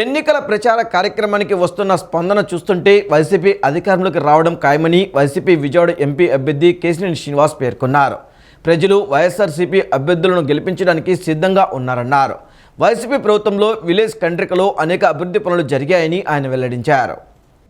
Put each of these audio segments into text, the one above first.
ఎన్నికల ప్రచార కార్యక్రమానికి వస్తున్న స్పందన చూస్తుంటే వైసీపీ అధికారంలోకి రావడం ఖాయమని వైసీపీ విజయవాడ ఎంపీ అభ్యర్థి కేసినేని శ్రీనివాస్ పేర్కొన్నారు. ప్రజలు వైఎస్ఆర్సీపీ అభ్యర్థులను గెలిపించడానికి సిద్ధంగా ఉన్నారన్నారు. వైసీపీ ప్రభుత్వంలో విలేజ్ కండ్రికలో అనేక అభివృద్ధి పనులు జరిగాయని ఆయన వెల్లడించారు.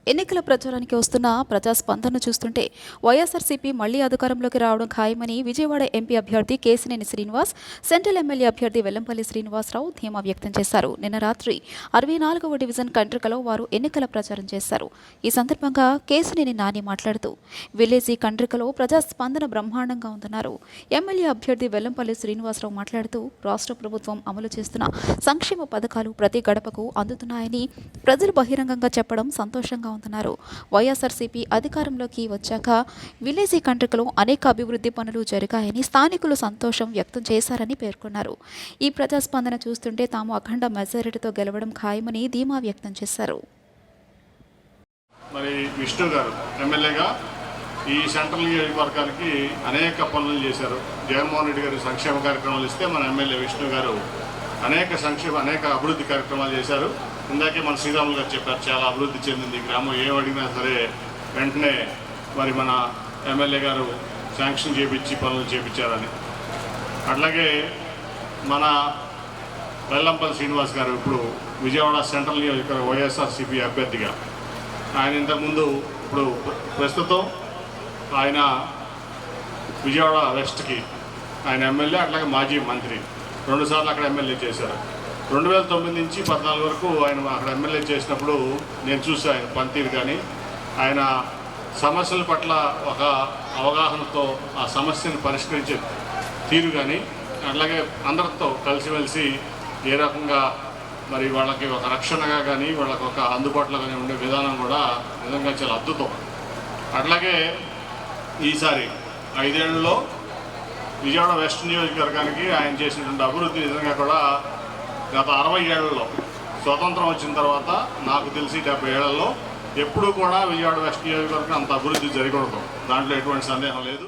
ఎన్నికల ప్రచారానికి వస్తున్న ప్రజాస్పందన చూస్తుంటే వైఎస్ఆర్సీపీ మళ్ళీ అధికారంలోకి రావడం ఖాయమని విజయవాడ ఎంపీ అభ్యర్థి కేసినేని శ్రీనివాస్ సెంట్రల్ ఎమ్మెల్యే అభ్యర్థి వెల్లంపల్లి శ్రీనివాసరావు ధీమా వ్యక్తం చేశారు. నిన్న రాత్రి అరవై నాలుగవ డివిజన్ కండ్రికలో వారు ఎన్నికల ప్రచారం చేశారు. ఈ సందర్భంగా కేసినేని నాని మాట్లాడుతూ విలేజీ కండ్రికలో ప్రజాస్పందన బ్రహ్మాండంగా ఉందన్నారు. ఎమ్మెల్యే అభ్యర్థి వెల్లంపల్లి శ్రీనివాసరావు మాట్లాడుతూ రాష్ట్ర ప్రభుత్వం అమలు చేస్తున్న సంక్షేమ పథకాలు ప్రతి గడపకు అందుతున్నాయని ప్రజలు బహిరంగంగా చెప్పడం సంతోషంగా ఉందన్నారు వైఎస్ఆర్సీపీ అధికారంలోకి వచ్చాక విలేజీ కంట్రికలో అనేక అభివృద్ధి పనులు జరిగాయని స్థానికులు సంతోషం వ్యక్తం చేశారని పేర్కొన్నారు. ఈ ప్రజాస్పందన చూస్తుంటే తాము అఖండ మెజారిటీతో గెలవడం ఖాయమని ధీమా వ్యక్తం చేశారు. మరి విష్ణు గారు ఎమ్మెల్యేగా ఈ సెంట్రల్ నియోజకవర్గానికి అనేక పనులు చేశారు. జగన్మోహన్ రెడ్డి గారు సంక్షేమ కార్యక్రమాలు ఇస్తే మన ఎమ్మెల్యే విష్ణు గారు అనేక సంక్షేమ అనేక అభివృద్ధి కార్యక్రమాలు చేశారు. ఇందాకే మన శ్రీరాములు గారు చెప్పారు చాలా అభివృద్ధి చెందింది. ఈ గ్రామం ఏం అడిగినా సరే వెంటనే మరి మన ఎమ్మెల్యే గారు శాంక్షన్ చేపించి పనులు చేపించారని. అట్లాగే మన వెల్లంపల్లి శ్రీనివాస్ గారు ఇప్పుడు విజయవాడ సెంట్రల్ నియోజకవర్గ వైఎస్ఆర్సీపీ అభ్యర్థిగా. ఆయన ఇంతకుముందు ఇప్పుడు ప్రస్తుతం ఆయన విజయవాడ వెస్ట్కి ఆయన ఎమ్మెల్యే అట్లాగే మాజీ మంత్రి. రెండుసార్లు అక్కడ ఎమ్మెల్యే చేశారు. రెండు వేల తొమ్మిది నుంచి పద్నాలుగు వరకు ఆయన అక్కడ ఎమ్మెల్యే చేసినప్పుడు నేను చూసాను ఆయన పనితీరు కానీ ఆయన సమస్యల పట్ల ఒక అవగాహనతో ఆ సమస్యను పరిష్కరించే తీరు కానీ అట్లాగే అందరితో కలిసిమెలిసి ఏ రకంగా మరి వాళ్ళకి ఒక రక్షణగా కానీ వాళ్ళకి ఒక అందుబాటులో కానీ ఉండే విధానం కూడా నిజంగా చాలా అద్భుతం. అట్లాగే ఈసారి ఐదేళ్ళలో విజయవాడ వెస్ట్ నియోజకవర్గానికి ఆయన చేసినటువంటి అభివృద్ధి నిజంగా కూడా గత అరవై ఏళ్ళలో స్వతంత్రం వచ్చిన తర్వాత నాకు తెలిసి డెబ్బై ఏళ్ళలో ఎప్పుడూ కూడా విజయవాడ వెస్ట్ నియోజకవర్గం అంత అభివృద్ధి జరగకూడదు. దాంట్లో ఎటువంటి సందేహం లేదు.